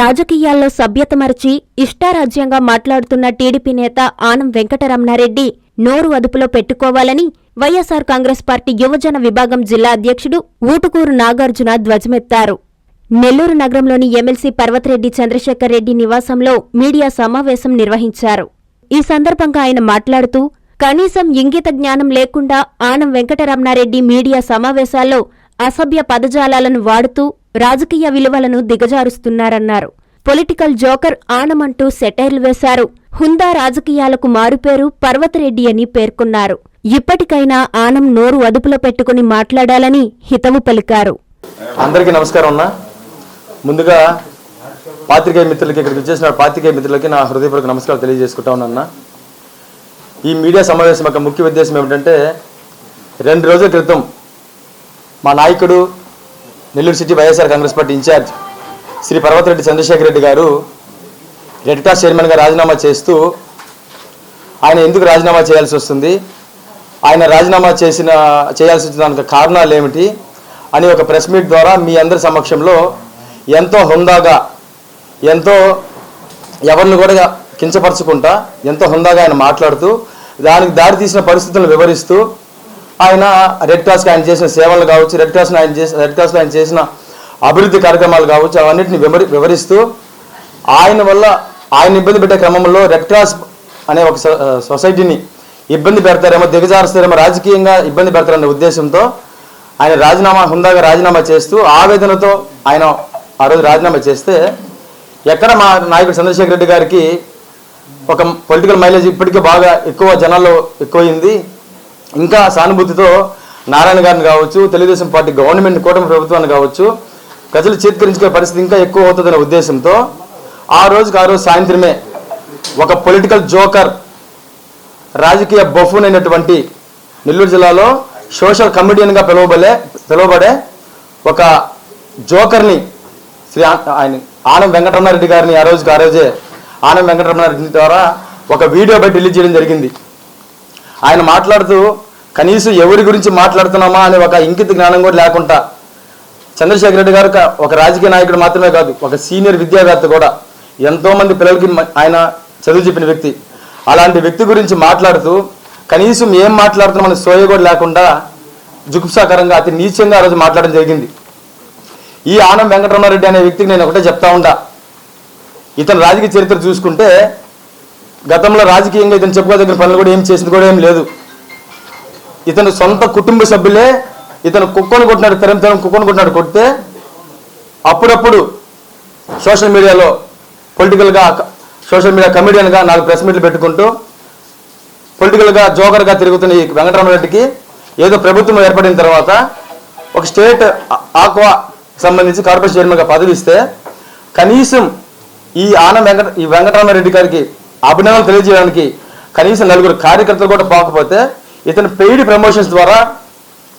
రాజకీయాల్లో సభ్యత మరచి ఇష్టారాజ్యంగా మాట్లాడుతున్న టీడీపీ నేత ఆనం వెంకటరమణారెడ్డి నోరు అదుపులో పెట్టుకోవాలని వైఎస్సార్ కాంగ్రెస్ పార్టీ యువజన విభాగం జిల్లా అధ్యక్షుడు ఊటుకూరు నాగార్జున ధ్వజమెత్తారు. నెల్లూరు నగరంలోని ఎమ్మెల్సీ పర్వతరెడ్డి చంద్రశేఖర్ రెడ్డి నివాసంలో మీడియా సమావేశం నిర్వహించారు. ఈ సందర్భంగా ఆయన మాట్లాడుతూ కనీసం ఇంగిత జ్ఞానం లేకుండా ఆనం వెంకటరమణారెడ్డి మీడియా సమావేశాల్లో అసభ్య పదజాలాలను వాడుతూ రాజకీయ విలువలను దిగజారుస్తున్నారన్నారు. పొలిటికల్ జోకర్ ఆనమంటూ సెటైర్లు వేశారు. హుందా రాజకీయాలకు మారుపేరు పర్వతరెడ్డి అని పేర్కొన్నారు. ఇప్పటికైనా ఆనం నోరు అదుపులో పెట్టుకుని మాట్లాడాలని హితవు పలికారు. అందరికీ నమస్కారం అన్న. ముందుగా పాత్రికేయ మిత్రులకి ఇక్కడికి వచ్చేసిన పాత్రికేయ మిత్రులకి నా హృదయపూర్వక నమస్కారాలు తెలియజేసుకుంటా ఉన్నా ఈ మీడియా సమావేశం యొక్క ముఖ్య ఉద్దేశం ఏమిటంటే రెండు రోజుల క్రితం మా నాయకుడు Nellore city YSR Congress party incharge Shri Parvathireddy Chandrasekhar Reddy గారు రెడ్ క్రాస్ చైర్మన్గా రాజీనామా చేస్తూ ఆయన ఎందుకు రాజీనామా చేయాల్సి వస్తుంది? ఆయన రాజీనామా చేసిన చేయాల్సి వచ్చిన దానికి కారణాలు ఏమిటి? అని ఒక ప్రెస్ మీట్ ద్వారా మీ అందరి సమక్షంలో ఎంతో హుందాగా ఎంతో ఎవరిని కూడా కించపరచుకుంటా ఎంతో హుందాగా ఆయన మాట్లాడుతూ దానికి దారి తీసిన పరిస్థితులను వివరిస్తూ ఆయన రెడ్ క్రాస్కి ఆయన చేసిన సేవలు కావచ్చు రెడ్ క్రాస్ ఆయన చేసిన రెడ్ క్రాస్లో ఆయన చేసిన అభివృద్ధి కార్యక్రమాలు కావచ్చు అవన్నిటిని వివరి వివరిస్తూ ఆయన వల్ల ఆయన ఇబ్బంది పెట్టే క్రమంలో రెడ్ క్రాస్ అనే ఒక సొ- సొసైటీని ఇబ్బంది పెడతారేమో దిగజారుస్తారేమో రాజకీయంగా ఇబ్బంది పెడతారనే ఉద్దేశంతో ఆయన రాజీనామా హుందాగా రాజీనామా చేస్తూ ఆవేదనతో ఆయన ఆ రోజు రాజీనామా చేస్తే ఎక్కడ మా నాయకుడు చంద్రశేఖర్ రెడ్డి గారికి ఒక పొలిటికల్ మైలేజ్ ఇప్పటికే బాగా ఎక్కువ జనాల్లో ఎక్కువైంది. ఇంకా సానుభూతితో నారాయణ గారిని కావచ్చు తెలుగుదేశం పార్టీ గవర్నమెంట్ కూటమి ప్రభుత్వాన్ని కావచ్చు ప్రజలు చేతికరించుకునే పరిస్థితి ఇంకా ఎక్కువ అవుతుందనే ఉద్దేశంతో ఆ రోజుకి ఆ రోజు సాయంత్రమే ఒక పొలిటికల్ జోకర్ రాజకీయ బఫూన్ అయినటువంటి నెల్లూరు జిల్లాలో సోషల్ కమెడియన్గా పిలువబడే పిలువబడే ఒక జోకర్ని శ్రీ ఆయన ఆనం వెంకటరమణారెడ్డి గారిని ఆ రోజుకి ఆ రోజే ఆనం వెంకటరమణారెడ్డి ద్వారా ఒక వీడియో బయట రిలీజ్ చేయడం జరిగింది. ఆయన మాట్లాడుతూ కనీసం ఎవరి గురించి మాట్లాడుతున్నామా అనే ఒక ఇంకిత జ్ఞానం కూడా లేకుండా చంద్రశేఖర్ రెడ్డి గారు ఒక- రాజకీయ నాయకుడు మాత్రమే కాదు ఒక సీనియర్ విద్యావేత్త కూడా ఎంతోమంది పిల్లలకి ఆయన చదువు చెప్పిన వ్యక్తి. అలాంటి వ్యక్తి గురించి మాట్లాడుతూ కనీసం ఏం మాట్లాడుతున్నామని సోయ కూడా లేకుండా జుగుప్సాకరంగా అతి నీచంగా ఆ రోజు మాట్లాడడం జరిగింది. ఈ ఆనం వెంకటరమారెడ్డి అనే వ్యక్తికి నేను ఒకటే చెప్తా ఉండా. ఇతను రాజకీయ చరిత్ర చూసుకుంటే గతంలో రాజకీయంగా ఇతను చెప్పుకోదగిన పనులు కూడా ఏం చేసింది కూడా ఏం లేదు. ఇతను సొంత కుటుంబ సభ్యులే ఇతను కుక్కను కొట్టినాడు తెరం తెరం కుక్కను కొట్టినాడు కొడితే అప్పుడప్పుడు సోషల్ మీడియాలో పొలిటికల్గా సోషల్ మీడియా కమెడియన్గా నాలుగు ప్రెస్ మీట్లు పెట్టుకుంటూ పొలిటికల్గా జోకర్గా తిరుగుతున్న ఈ వెంకటరామరెడ్డికి ఏదో ప్రభుత్వం ఏర్పడిన తర్వాత ఒక స్టేట్ ఆక్వా సంబంధించి కార్పొరేషన్ చైర్మన్గా పదవి ఇస్తే కనీసం ఈ ఆన వెంకట ఈ వెంకటరామరెడ్డి గారికి అభినందనలు తెలియజేయడానికి కనీసం నలుగురు కార్యకర్తలు కూడా పోకపోతే ఇతను పెయిడ్ ప్రమోషన్స్ ద్వారా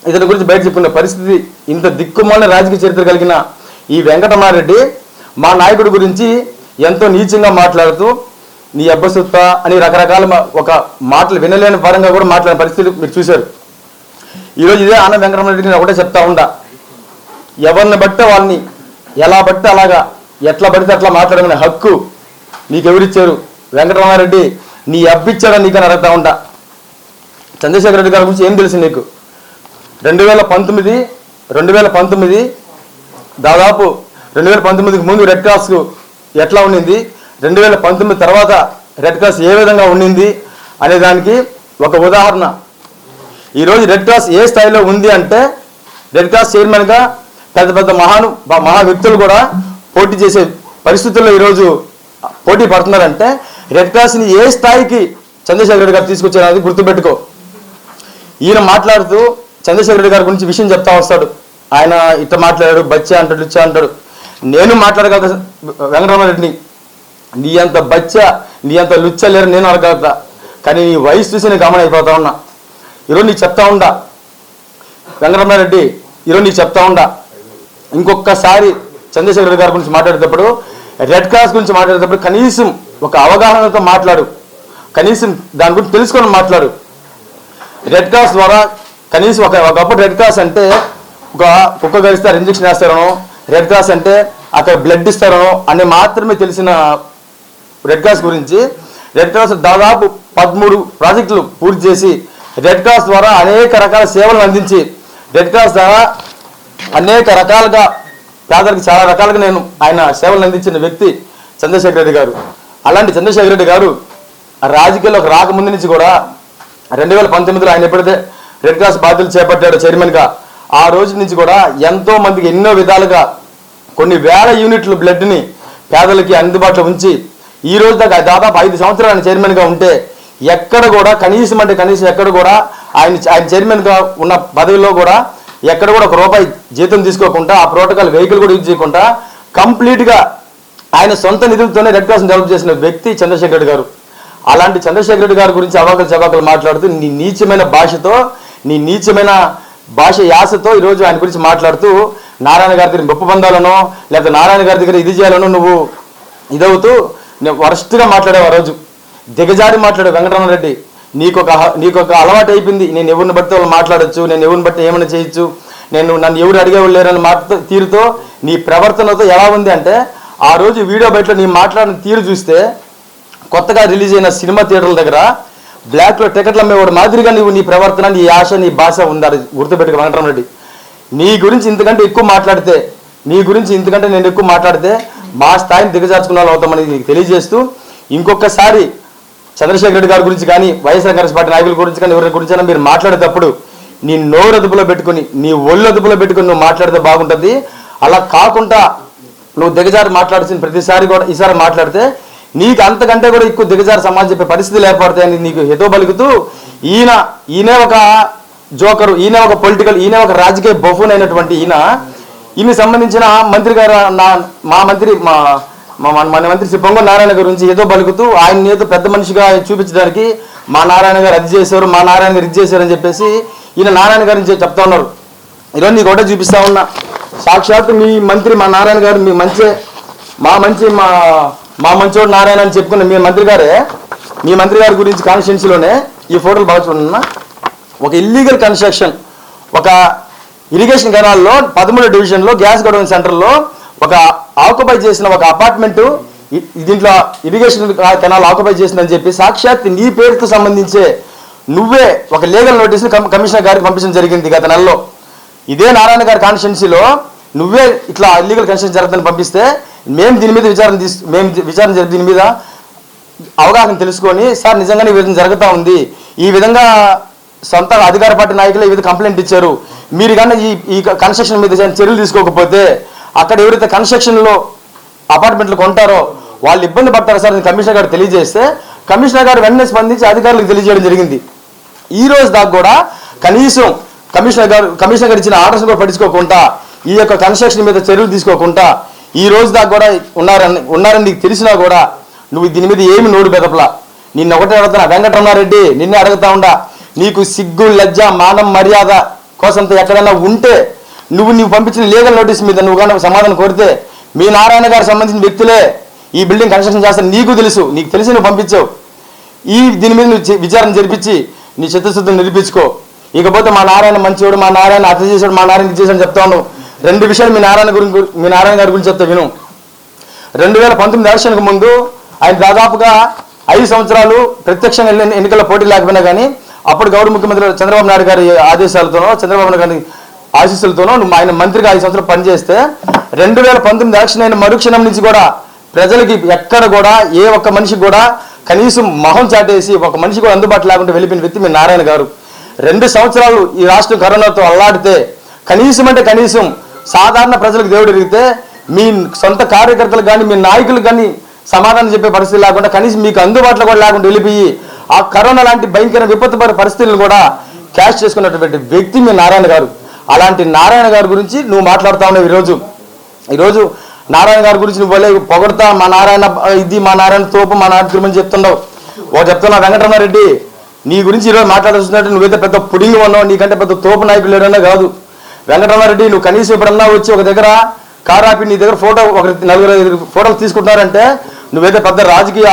ఇతని గురించి బయట చెప్పుకునే పరిస్థితి ఇంత దిక్కుమాలిన రాజకీయ చరిత్ర కలిగిన ఈ వెంకటమారెడ్డి మా నాయకుడి గురించి ఎంతో నీచంగా మాట్లాడుతూ నీ అబ్బసుత్త అని రకరకాల మా- ఒక మాటలు వినలేని పరంగా కూడా మాట్లాడిన పరిస్థితి మీరు చూశారు. ఈరోజు ఇదే ఆనంద వెంకటరామరెడ్డికి నేను ఒకటే చెప్తా ఉండా. ఎవరిని బట్టే వాళ్ళని ఎలా బట్టే అలాగా ఎట్లా పడితే అట్లా మాట్లాడమనే హక్కు నీకెవరిచ్చారు? వెంకటరామారెడ్డి నీ అబ్బిచ్చాడని నీకని అడుగుతా ఉంటా చంద్రశేఖర రెడ్డి గారి గురించి ఏం తెలుసు నీకు? రెండు వేల పంతొమ్మిది రెండు వేల పంతొమ్మిది దాదాపు రెండు వేల పంతొమ్మిదికి ముందు రెడ్ క్రాస్కు ఎట్లా ఉండింది? రెండు వేల పంతొమ్మిది తర్వాత రెడ్ క్రాస్ ఏ విధంగా ఉండింది అనే దానికి ఒక ఉదాహరణ. ఈరోజు రెడ్ క్రాస్ ఏ స్థాయిలో ఉంది అంటే రెడ్ క్రాస్ చైర్మన్గా పెద్ద పెద్ద మహాను మహా వ్యక్తులు కూడా పోటీ చేసే పరిస్థితుల్లో ఈరోజు పోటీ పడుతున్నారంటే రెడ్ క్రాస్ని ఏ స్థాయికి చంద్రశేఖర రెడ్డి గారు తీసుకొచ్చారనేది గుర్తుపెట్టుకో. ఈయన మాట్లాడుతూ చంద్రశేఖర రెడ్డి గారి గురించి విషయం చెప్తా వస్తాడు. ఆయన ఇట్ట మాట్లాడాడు బచ్చా అంటాడు ఇచ్చా అంటాడు. నేను మాట్లాడగల వెంకటరామారెడ్డిని నీ అంత బచ్చా నీ అంత లుచ్చ లేరు నేను అడగలుగుతా కానీ నీ వయసు చూసి నేను గమనం అయిపోతా ఉన్నా. ఈరోజు నీకు చెప్తా ఉండా. వెంకటరామారెడ్డి ఈరోజు నీకు చెప్తా ఉండా. ఇంకొకసారి చంద్రశేఖర రెడ్డి గారి గురించి మాట్లాడేటప్పుడు రెడ్ క్రాస్ గురించి మాట్లాడేటప్పుడు కనీసం ఒక అవగాహనతో మాట్లాడు. కనీసం దాని గురించి తెలుసుకొని మాట్లాడు. రెడ్ క్రాస్ ద్వారా కనీసం ఒక ఒకప్పుడు రెడ్ క్రాస్ అంటే ఒక కుక్క గరిస్తారు ఇంజక్షన్ వేస్తారనో రెడ్ క్రాస్ అంటే అక్కడ బ్లడ్ ఇస్తారో అని మాత్రమే తెలిసిన రెడ్ క్రాస్ గురించి రెడ్ క్రాస్ దాదాపు పదమూడు ప్రాజెక్టులు పూర్తి చేసి రెడ్ క్రాస్ ద్వారా అనేక రకాల సేవలను అందించి రెడ్ క్రాస్ ద్వారా అనేక రకాలుగా పేదలకు చాలా రకాలుగా నేను ఆయన సేవలు అందించిన వ్యక్తి చంద్రశేఖర్ రెడ్డి గారు. అలాంటి చంద్రశేఖర్ రెడ్డి గారు రాజకీయాల్లోకి రాకముందు నుంచి కూడా రెండు వేల పంతొమ్మిదిలో ఆయన ఎప్పుడైతే రెడ్ క్రాస్ బాధ్యతలు చేపట్టాడు చైర్మన్గా ఆ రోజు నుంచి కూడా ఎంతో మందికి ఎన్నో విధాలుగా కొన్ని వేల యూనిట్ల బ్లడ్ని పేదలకి అందుబాటులో ఉంచి ఈ రోజు దాకా దాదాపు ఐదు సంవత్సరాలు ఆయన చైర్మన్గా ఉంటే ఎక్కడ కూడా కనీసం అంటే కనీసం ఎక్కడ కూడా ఆయన ఆయన చైర్మన్గా ఉన్న పదవిలో కూడా ఎక్కడ కూడా ఒక రూపాయి జీతం తీసుకోకుండా ఆ ప్రోటోకాల్ వెహికల్ కూడా యూజ్ చేయకుండా కంప్లీట్గా ఆయన సొంత నిధులతోనే రెడ్ క్రాస్ డెవలప్ చేసిన వ్యక్తి చంద్రశేఖర్ గారు. అలాంటి చంద్రశేఖర్ రెడ్డి గారి గురించి అవాకలు చవాకలు మాట్లాడుతూ నీ నీచమైన భాషతో నీ నీచమైన భాష యాసతో ఈరోజు ఆయన గురించి మాట్లాడుతూ నారాయణ గారి దగ్గర గొప్ప పొందాలనో లేకపోతే నారాయణ గారి దగ్గర ఇది చేయాలనో నువ్వు ఇదవుతూ నేను వరస్ట్గా మాట్లాడావు ఆ రోజు. దిగజారి మాట్లాడావు వెంకటరమణరెడ్డి నీకు ఒక నీకు ఒక అలవాటు అయిపోయింది. నేను ఎవరిని బట్టి వాళ్ళు మాట్లాడొచ్చు నేను ఎవరిని బట్టి ఏమైనా చేయొచ్చు నేను నన్ను ఎవరు అడిగేవాళ్ళు లేరని మాట తీరుతో నీ ప్రవర్తనతో ఎలా ఉంది అంటే ఆ రోజు వీడియో బయటలో నీ మాట్లాడిన తీరు చూస్తే కొత్తగా రిలీజ్ అయిన సినిమా థియేటర్ల దగ్గర బ్లాక్లో టికెట్లు అమ్మేవాడు మాదిరిగా నీవు నీ ప్రవర్తన నీ ఆశ నీ భాష ఉంది గుర్తుపెట్టుకు గుర్తుపెట్టుకు వెంకటరమరెడ్డి నీ గురించి ఇంతకంటే ఎక్కువ మాట్లాడితే నీ గురించి ఇంతకంటే నేను ఎక్కువ మాట్లాడితే మా స్థాయిని దిగజార్చుకున్న వాళ్ళు అవుతామని నీకు తెలియజేస్తూ ఇంకొకసారి చంద్రశేఖర్ రెడ్డి గారి గురించి కానీ వైఎస్ఆర్ కాంగ్రెస్ పార్టీ నాయకుల గురించి కానీ ఎవరి గురించి మీరు మాట్లాడేటప్పుడు నీ నోరు అదుపులో పెట్టుకుని నీ ఒళ్ళు అదుపులో పెట్టుకుని నువ్వు మాట్లాడితే బాగుంటుంది. అలా కాకుండా నువ్వు దిగజారి మాట్లాడుతున్న ప్రతిసారి కూడా ఈసారి మాట్లాడితే నీకు అంతకంటే కూడా ఎక్కువ దిగజారి సమాజం చెప్పే పరిస్థితులు ఏర్పడతాయని నీకు హితో పలుకుతూ ఈయన ఈయనే ఒక జోకరు ఈయన ఒక పొలిటికల్ ఈయన ఒక రాజకీయ బఫూన్ అయినటువంటి ఈయన ఈయన సంబంధించిన మంత్రి గారు నా మా మంత్రి మా మా మన మన మంత్రి శ్రీ నారాయణ నారాయణ గురించి ఏదో పలుకుతూ ఆయన ఏదో పెద్ద మనిషిగా చూపించడానికి మా నారాయణ గారు అది చేశారు మా నారాయణ గారు ఇది చేశారు అని చెప్పేసి ఈయన నారాయణ గారి నుంచి చెప్తా ఉన్నారు. ఈరోజు నీకు ఒకటే చూపిస్తా ఉన్నా. సాక్షాత్తు మీ మంత్రి మా నారాయణ గారు మీ మంచి మా మంచి మా మా మంచోడు నారాయణ అని చెప్పుకున్న మీ మంత్రి గారే మీ మంత్రి గారి గురించి కాన్స్టిట్యున్సీలోనే ఈ ఫోటోలు బాగా చూడన్నా ఒక ఇల్లీగల్ కన్స్ట్రక్షన్ ఒక ఇరిగేషన్ కెనాల్లో పదమూడు డివిజన్లో గ్యాస్ గొడవ సెంటర్లో ఒక ఆక్యుపై చేసిన ఒక అపార్ట్మెంటు దీంట్లో ఇరిగేషన్ కెనాల్ ఆక్యుపై చేసిందని చెప్పి సాక్షాత్ నీ పేరుతో సంబంధించే నువ్వే ఒక లీగల్ నోటీసులు కమిషనర్ గారికి పంపించడం జరిగింది గత నెలలో. ఇదే నారాయణ గారి కాన్స్టిట్యున్సీలో నువ్వే ఇట్లా ఇల్లీగల్ కన్స్ట్రక్షన్ జరుగుతుందని పంపిస్తే మేము దీని మీద విచారణ తీసు మేము విచారణ జరిపి దీని మీద అవగాహన తెలుసుకొని సార్ నిజంగానే ఈ విధంగా జరుగుతూ ఉంది. ఈ విధంగా సొంత అధికార పార్టీ నాయకులు ఈ విధంగా కంప్లైంట్ ఇచ్చారు. మీరు కానీ ఈ ఈ కన్స్ట్రక్షన్ మీద చర్యలు తీసుకోకపోతే అక్కడ ఎవరైతే కన్స్ట్రక్షన్లో అపార్ట్మెంట్లు కొంటారో వాళ్ళు ఇబ్బంది పడతారు సార్ అని కమిషనర్ గారు తెలియజేస్తే కమిషనర్ గారు వెంటనే స్పందించి అధికారులకు తెలియజేయడం జరిగింది. ఈ రోజు దాకా కూడా కనీసం కమిషనర్ గారు కమిషనర్ గారు ఇచ్చిన ఆర్డర్స్ కూడా పట్టించుకోకుండా ఈ యొక్క కన్స్ట్రక్షన్ మీద చర్యలు తీసుకోకుండా ఈ రోజు దాకా కూడా ఉన్నారని ఉన్నారని నీకు తెలిసినా కూడా నువ్వు దీని మీద ఏమి నోరు బెదపలా నిన్న ఒకటే అడుగుతున్నా వెంకటరమారెడ్డి నిన్నే అడుగుతా ఉండా నీకు సిగ్గు లజ్జ మానం మర్యాద కోసం ఎక్కడైనా ఉంటే నువ్వు నీవు పంపించిన లీగల్ నోటీస్ మీద నువ్వు కానీ సమాధానం కోరితే మీ నారాయణ గారికి సంబంధించిన వ్యక్తులే ఈ బిల్డింగ్ కన్స్ట్రక్షన్ చేస్తారు నీకు తెలుసు నీకు తెలిసి నువ్వు పంపించావు. ఈ దీని మీద నువ్వు విచారణ జరిపించి నీ చిత్తశుద్ధిని నిరూపించుకో. ఇకపోతే మా నారాయణ మంచివాడు మా నారాయణ అర్థం చేసాడు మా నారాయణ ఇది చేశాడు చెప్తా ఉన్నావు. రెండు విషయాలు మీ నారాయణ గురించి మీ నారాయణ గారి గురించి చెప్తా విను. రెండు వేల పంతొమ్మిది ఎలక్షన్కి ముందు ఆయన దాదాపుగా ఐదు సంవత్సరాలు ప్రత్యక్షంగా ఎన్నికల పోటీ లేకపోయినా కానీ అప్పుడు గౌరవ ముఖ్యమంత్రి చంద్రబాబు నాయుడు గారి ఆదేశాలతోనో చంద్రబాబు నాయుడు గారి ఆశీస్సులతోనో నువ్వు ఆయన మంత్రిగా ఐదు సంవత్సరాలు పనిచేస్తే రెండు వేల పంతొమ్మిది ఎలక్షన్ అయిన మరుక్షణం నుంచి కూడా ప్రజలకి ఎక్కడ కూడా ఏ ఒక్క మనిషికి కూడా కనీసం మొహం చాటేసి ఒక మనిషి కూడా అందుబాటు లేకుండా వెళ్ళిపోయిన వ్యక్తి మీ నారాయణ గారు. రెండు సంవత్సరాలు ఈ రాష్ట్రం కరోనాతో అల్లాడితే కనీసం అంటే కనీసం సాధారణ ప్రజలకు దేవుడు ఎరిగితే మీ సొంత కార్యకర్తలు కానీ మీ నాయకులు కానీ సమాధానం చెప్పే పరిస్థితి లేకుండా కనీసం మీకు అందుబాటులో కూడా లేకుండా వెళ్ళిపోయి ఆ కరోనా లాంటి భయంకర విపత్తుపర పరిస్థితులను కూడా క్యాష్ చేసుకున్నటువంటి వ్యక్తి మీ నారాయణ గారు. అలాంటి నారాయణ గారి గురించి నువ్వు మాట్లాడుతా ఉన్నావు ఈరోజు. ఈరోజు నారాయణ గారి గురించి నువ్వు భలే పొగడతా మా నారాయణ ఇది మా నారాయణ తోపు మా నారాయణ తిరుమని చెప్తున్నావు ఓ చెప్తున్నా వెంకటరమారెడ్డి నీ గురించి ఈరోజు మాట్లాడుతున్నట్టు నువ్వైతే పెద్ద పుడింగి ఉన్నావు నీకంటే పెద్ద తోపు నాయకులు లేడనే కాదు. వెంకటరమారెడ్డి నువ్వు కనీసం ఎప్పుడన్నా వచ్చి ఒక దగ్గర కార్ ఆపి నీ దగ్గర ఫోటో ఒక నలుగురు ఐదుగురు ఫోటోలు తీసుకుంటున్నారంటే నువ్వైతే పెద్ద రాజకీయ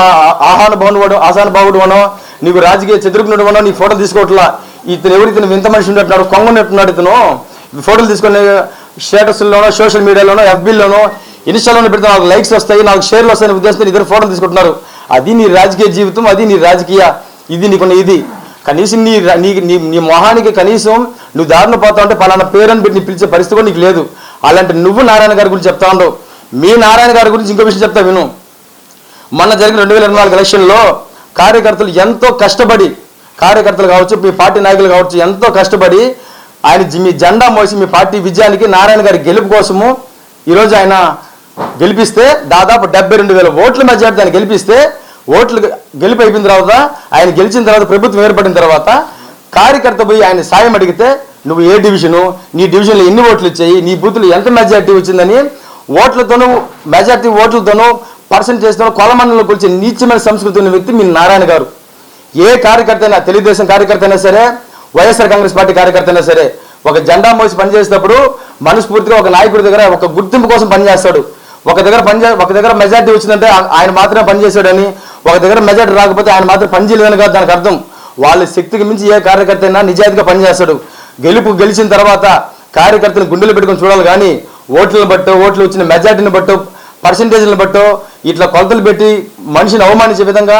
ఆహాన భవనుడు ఆసాన భావుడు అనో నీకు రాజకీయ చతుర్ఘ్నుడు అనో నీ ఫోటోలు తీసుకోవట్లా. ఇతను ఎవరు ఇతను వింత మనిషి ఉన్నట్టున్నాడు కొంగ ఉన్నట్టున్నాడు ఇతను. ఫోటోలు తీసుకునే స్టేటస్లోనో సోషల్ మీడియాలోనో ఎఫ్బీలోనో ఇన్స్టాలోనో పెడితే నాకు లైక్స్ వస్తాయి నాకు షేర్లు వస్తాయని ఉద్దేశంతో ఇద్దరు ఫోటోలు తీసుకుంటున్నారు. అది నీ రాజకీయ జీవితం అది నీ రాజకీయ ఇది నీకున్న ఇది. కనీసం నీ నీ నీ నీ మొహానికి కనీసం నువ్వు దారిన పోతా ఉంటే పలానా పేరుని పెట్టి నీ పిలిచే పరిస్థితి కూడా నీకు లేదు. అలాంటి నువ్వు నారాయణ గారి గురించి చెప్తా ఉండవు. మీ నారాయణ గారి గురించి ఇంకో విషయం చెప్తా విను. మొన్న జరిగిన రెండు వేల ఇరవై నాలుగు ఎలక్షన్లో కార్యకర్తలు ఎంతో కష్టపడి కార్యకర్తలు కావచ్చు మీ పార్టీ నాయకులు కావచ్చు ఎంతో కష్టపడి ఆయన మీ జెండా మోసి మీ పార్టీ విజయానికి నారాయణ గారి గెలుపు కోసము ఈరోజు ఆయన గెలిపిస్తే దాదాపు డెబ్బై రెండు వేల ఓట్ల మధ్య ఆయన గెలిపిస్తే ఓట్లు గెలిపి అయిపోయిన తర్వాత ఆయన గెలిచిన తర్వాత ప్రభుత్వం ఏర్పడిన తర్వాత కార్యకర్త పోయి ఆయన సాయం అడిగితే నువ్వు ఏ డివిజను? నీ డివిజన్లో ఎన్ని ఓట్లు ఇచ్చాయి నీ బూత్లో ఎంత మెజార్టీ వచ్చిందని ఓట్లతోనూ మెజార్టీ ఓట్లతోనూ పర్సంటేజ్తోనూ కొలమండలంలో కొలిచే నీచమైన సంస్కృతి ఉన్న వ్యక్తి మీ నారాయణ గారు. ఏ కార్యకర్త అయినా తెలుగుదేశం కార్యకర్త అయినా సరే వైఎస్ఆర్ కాంగ్రెస్ పార్టీ కార్యకర్త అయినా సరే ఒక జెండా మోసి పనిచేసేటప్పుడు మనస్ఫూర్తిగా ఒక నాయకుడి దగ్గర ఒక గుర్తింపు కోసం పనిచేస్తాడు. ఒక దగ్గర పని ఒక దగ్గర మెజార్టీ వచ్చిందంటే ఆయన మాత్రమే పనిచేశాడని ఒక దగ్గర మెజార్టీ రాకపోతే ఆయన మాత్రం పనిచేయలేదని కాదు దానికి అర్థం. వాళ్ళ శక్తికి మించి ఏ కార్యకర్త అయినా నిజాయితీగా పనిచేస్తాడు గెలుపు గెలిచిన తర్వాత కార్యకర్తను గుండెలు పెట్టుకొని చూడాలి కానీ ఓట్లను బట్టో ఓట్లు వచ్చిన మెజార్టీని బట్టో పర్సంటేజ్లను బట్టో ఇట్లా కొలతలు పెట్టి మనిషిని అవమానించే విధంగా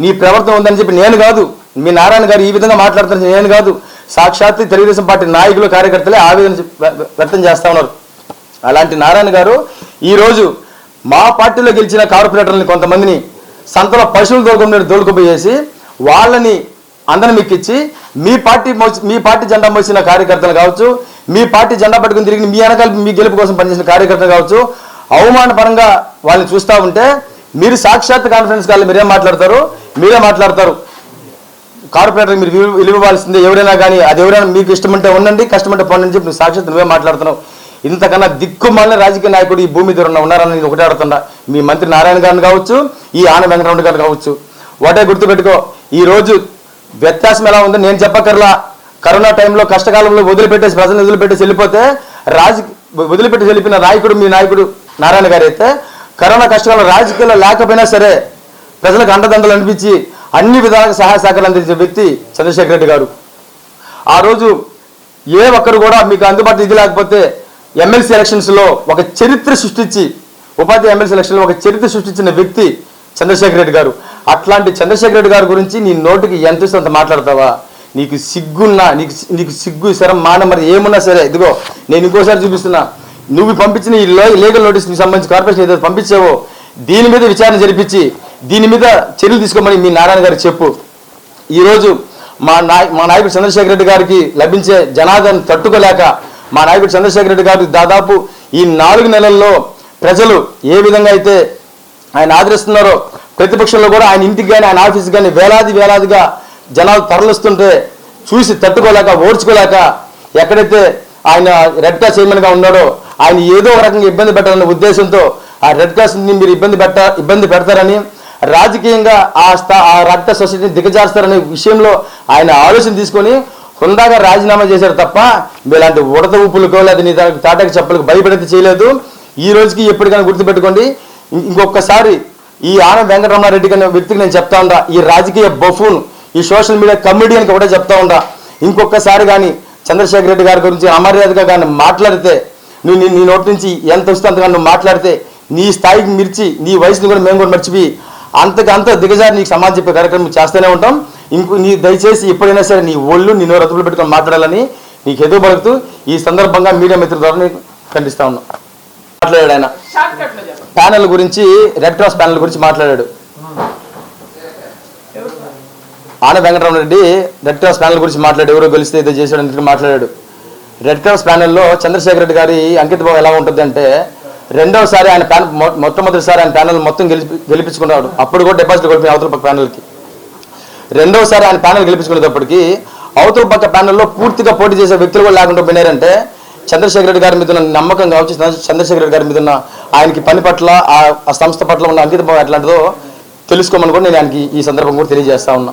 నీ ప్రవర్తన ఉందని చెప్పి నేను కాదు. మీ నారాయణ గారు ఈ విధంగా మాట్లాడుతున్న నేను కాదు. సాక్షాత్ తెలుగుదేశం పార్టీ నాయకులు కార్యకర్తలే ఆవేదన వ్య- వ్యక్తం చేస్తా ఉన్నారు. అలాంటి నారాయణ గారు ఈరోజు మా పార్టీలో గెలిచిన కార్పొరేటర్లని కొంతమందిని సంతలో పశువుల దొరకమని దొడుకుపోయేసి వాళ్ళని అందరం ఎక్కించి మీ పార్టీ మీ పార్టీ జెండా మోసిన కార్యకర్తలు కావచ్చు మీ పార్టీ జెండా పట్టుకుని తిరిగి మీ వెనకాల మీ గెలుపు కోసం పనిచేసిన కార్యకర్తలు కావచ్చు అవమానపరంగా వాళ్ళని చూస్తూ ఉంటే మీరు సాక్షాత్ కాన్ఫరెన్స్ కాళ్ళు మీరేం మాట్లాడతారు? మీరే మాట్లాడతారు. కార్పొరేటర్ మీరు విలువ ఇవ్వాల్సిందే ఎవరైనా కానీ అది ఎవరైనా మీకు ఇష్టమంటే ఉండండి కష్టమంటే పండి అని చెప్పి సాక్షాత్ నువ్వే మాట్లాడుతున్నావు. ఇంతకన్నా దిక్కుమాలిన రాజకీయ నాయకుడు ఈ భూమి మీద ఉన్న ఉన్నారని నేను ఒకటే అడుగుతున్నా మీ మంత్రి నారాయణ గారిని కావచ్చు ఈ ఆన వెంకటరమణ గారు కావచ్చు. ఒకటే గుర్తుపెట్టుకో ఈ రోజు వ్యత్యాసం ఎలా ఉందో నేను చెప్పకర్లా కరోనా టైంలో కష్టకాలంలో వదిలిపెట్టేసి ప్రజలు వదిలిపెట్టేసి వెళ్ళిపోతే రాజ వదిలిపెట్టి వెళ్ళిపోయిన నాయకుడు మీ నాయకుడు నారాయణ గారు అయితే కరోనా కష్టకాలంలో రాజకీయాల్లో లేకపోయినా సరే ప్రజలకు అండదండలు అనిపించి అన్ని విధాలుగా సహాయ సహకారాలు అందించే వ్యక్తి చంద్రశేఖర్ రెడ్డి గారు. ఆ రోజు ఏ ఒక్కరు కూడా మీకు అందుబాటులో ఇది లేకపోతే ఎమ్మెల్సీ ఎలక్షన్స్లో ఒక చరిత్ర సృష్టించి ఉపాధి ఎమ్మెల్సీ ఎలక్షన్లో ఒక చరిత్ర సృష్టించిన వ్యక్తి చంద్రశేఖర్ రెడ్డి గారు. అట్లాంటి చంద్రశేఖర్ రెడ్డి గారి గురించి నీ నోటికి ఎంత అంత మాట్లాడతావా? నీకు సిగ్గున్నా నీకు నీకు సిగ్గు సరం మాన మరి ఏమున్నా సరే ఇదిగో నేను ఇంకోసారి చూపిస్తున్నా. నువ్వు పంపించిన ఈ లీగల్ నోటీస్కి సంబంధించి కార్పొరేషన్ ఏదైతే పంపించావో దీని మీద విచారణ జరిపించి దీని మీద చర్యలు తీసుకోమని మీ నారాయణ గారు చెప్పు. ఈరోజు మా నాయ మా నాయకుడు చంద్రశేఖర రెడ్డి గారికి లభించే జనాదరణ తట్టుకోలేక మా నాయకుడు చంద్రశేఖర రెడ్డి గారు దాదాపు ఈ నాలుగు నెలల్లో ప్రజలు ఏ విధంగా అయితే ఆయన ఆదరిస్తున్నారో ప్రతిపక్షంలో కూడా ఆయన ఇంటికి కానీ ఆయన ఆఫీస్కి కానీ వేలాది వేలాదిగా జనాలు తరలిస్తుంటే చూసి తట్టుకోలేక ఓర్చుకోలేక ఎక్కడైతే ఆయన రెడ్ క్రాస్ చైర్మన్గా ఉన్నాడో ఆయన ఏదో రకంగా ఇబ్బంది పెట్టాలనే ఉద్దేశంతో ఆ రెడ్ క్రాస్ని మీరు ఇబ్బంది పెట్ట ఇబ్బంది పెడతారని రాజకీయంగా ఆ స్థా ఆ రక్త సొసైటీని దిగజారుస్తారనే విషయంలో ఆయన ఆలోచన తీసుకొని హుందాగా రాజీనామా చేశారు తప్ప ఇలాంటి ఉడత ఊపులకో లేదా నీ దానికి తాటకి చెప్పలకు భయపడితే చేయలేదు. ఈ రోజుకి ఎప్పటికైనా గుర్తుపెట్టుకోండి. ఇంకొకసారి ఈ ఆనం వెంకటరమణారెడ్డి అనే వ్యక్తికి నేను చెప్తా ఉండా. ఈ రాజకీయ బఫూన్ ఈ సోషల్ మీడియా కమెడియన్కి కూడా చెప్తా ఉండా. ఇంకొకసారి కానీ చంద్రశేఖర్ రెడ్డి గారి గురించి అమర్యాదగా కానీ మాట్లాడితే నువ్వు నీ నోటి నుంచి ఎంత వస్తే అంతగా నువ్వు మాట్లాడితే నీ స్థాయికి మిర్చి నీ వయసుని కూడా మేము కూడా మర్చిపోయి అంతకంత దిగజారి నీకు సమాజం చెప్పే కార్యక్రమం చేస్తూనే ఉంటాం. ఇంకో నీ దయచేసి ఎప్పుడైనా సరే నీ ఒళ్ళు నీ నోరు రతులు పెట్టుకొని మాట్లాడాలని నీకు ఎదురు పలుకుతూ ఈ సందర్భంగా మీడియా మిత్రుల ద్వారా నేను ఖండిస్తా ఉన్నా. మాట్లాడాడు ఆయన. ప్యానల్ గురించి రెడ్ క్రాస్ ప్యానల్ గురించి మాట్లాడాడు. ఆన Venkataramana Reddy red cross panel గురించి మాట్లాడు ఎవరో గెలిస్తే ఏదో చేశాడని మాట్లాడాడు. రెడ్ క్రాస్ ప్యానెల్లో చంద్రశేఖర్ రెడ్డి గారి అంకిత భావం ఎలా ఉంటుంది అంటే రెండవసారి ఆయన ప్యానల్ మొట్టమొదటిసారి ఆయన ప్యానల్ మొత్తం గెలిపి గెలిపించుకున్నాడు. అప్పుడు కూడా డిపాజిట్ కొలిపిన అవతల ప్యానల్కి. రెండవసారి ఆయన ప్యానెల్ గెలిపించుకునేటప్పటికి అవతల పక్క ప్యానెల్లో పూర్తిగా పోటీ చేసే వ్యక్తులు కూడా లేకుండా పోయినారంటే చంద్రశేఖర్ రెడ్డి గారి మీద ఉన్న నమ్మకం కావచ్చు చంద్రశేఖర చంద్రశేఖర్ రెడ్డి గారి మీద ఉన్న ఆయనకి పని పట్ల ఆ సంస్థ పట్ల ఉన్న అంకితం ఎట్లాంటిదో తెలుసుకోమని కూడా నేను ఆయనకి ఈ సందర్భం కూడా తెలియజేస్తా ఉన్నా.